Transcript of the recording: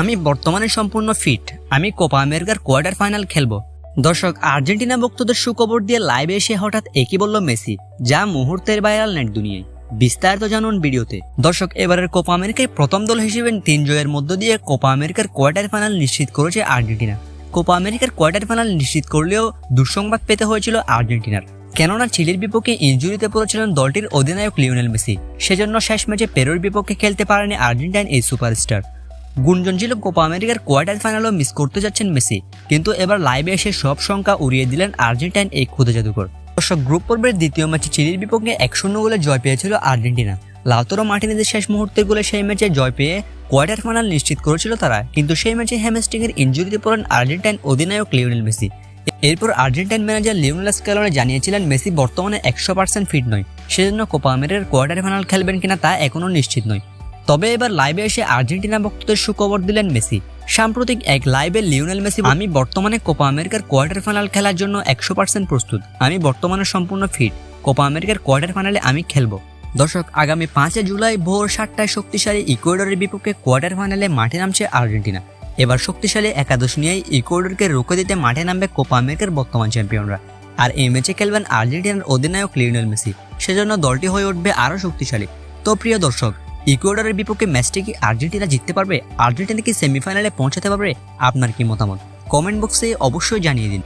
আমি বর্তমানে সম্পূর্ণ ফিট। আমি কোপা আমেরিকার কোয়ার্টার ফাইনাল খেলব। দর্শক, আর্জেন্টিনা ভক্তদের সুখবর দিয়ে লাইভে এসে হঠাৎ একই বলল মেসি, যা মুহূর্তের ভাইরাল নেট দুনিয়ায়। বিস্তারিত জানুন ভিডিওতে। দর্শক, এবারের কোপা আমেরিকায় প্রথম দল হিসেবে তিন জয়ের মধ্য দিয়ে কোপা আমেরিকার কোয়ার্টার ফাইনাল নিশ্চিত করেছে আর্জেন্টিনা। কোপা আমেরিকার কোয়ার্টার ফাইনাল নিশ্চিত করলেও দুঃসংবাদ পেতে হয়েছিল আর্জেন্টিনার। কেননা, চিলির বিপক্ষে ইঞ্জুরিতে পড়েছিলেন দলটির অধিনায়ক লিওনেল মেসি। সেজন্য শেষ ম্যাচে পেরোর বিপক্ষে খেলতে পারেনি আর্জেন্টাইন এই সুপারস্টার। গুঞ্জন ছিল কোপা আমেরিকার কোয়ার্টার ফাইনালও মিস করতে যাচ্ছেন মেসি। কিন্তু এবার লাইভে এসে সব সংখ্যা উড়িয়ে দিলেন আর্জেন্টাইন এই ক্ষুদে জাদুকর। দর্শক গ্রুপ পর্বের দ্বিতীয় ম্যাচে চিলির বিপক্ষে এক শূন্য গোলে জয় পেয়েছিল আর্জেন্টিনা। লাউতরো মার্টিনেজের শেষ মুহূর্তে গোলে সেই ম্যাচে জয় পেয়ে কোয়ার্টার ফাইনাল নিশ্চিত করেছিল তারা। কিন্তু সেই ম্যাচে হ্যামস্টিংয়ের ইঞ্জুরিতে পড়েন আর্জেন্টাইন অধিনায়ক লিওনেল মেসি। এরপর আর্জেন্টাইন ম্যানেজার লিওনেল স্ক্যালোনে জানিয়েছিলেন, মেসি বর্তমানে একশো পার্সেন্ট ফিট নয়। সেজন্য কোপা আমেরিকার কোয়ার্টার ফাইনাল খেলবেন কিনা তা এখনও নিশ্চিত নয়। তবে এবার লাইভে এসে আর্জেন্টিনা ভক্তদের সুখবর দিলেন মেসি। সাম্প্রতিক এক লাইভে লিওনেল মেসি আমি বর্তমানে কোপা আমেরিকার কোয়ার্টার ফাইনাল খেলার জন্য একশো পার্সেন্ট প্রস্তুত। আমি বর্তমানে সম্পূর্ণ ফিট কোপা আমেরিকার কোয়ার্টার ফাইনালে আমি খেলব। দর্শক, আগামী পাঁচই জুলাই ভোর সাতটায় শক্তিশালী ইকুয়েডরের বিপক্ষে কোয়ার্টার ফাইনালে মাঠে নামছে আর্জেন্টিনা। এবার শক্তিশালী একাদশ নিয়ে ইকুয়েডরকে রুখে দিতে মাঠে নামবে কোপা আমেরিকার বর্তমান চ্যাম্পিয়নরা। আর এই ম্যাচে খেলবেন আর্জেন্টিনার অধিনায়ক লিওনেল মেসি। সেজন্য দলটি হয়ে উঠবে আরও শক্তিশালী। তো প্রিয় দর্শক ইকুয়েডরের বিপক্ষে ম্যাচটি কি আর্জেন্টিনা জিততে পারবে? আর্জেন্টিনা কি সেমিফাইনালে পৌঁছাতে পারবে? আপনার কি মতামত? কমেন্ট বক্সে অবশ্যই জানিয়ে দিন।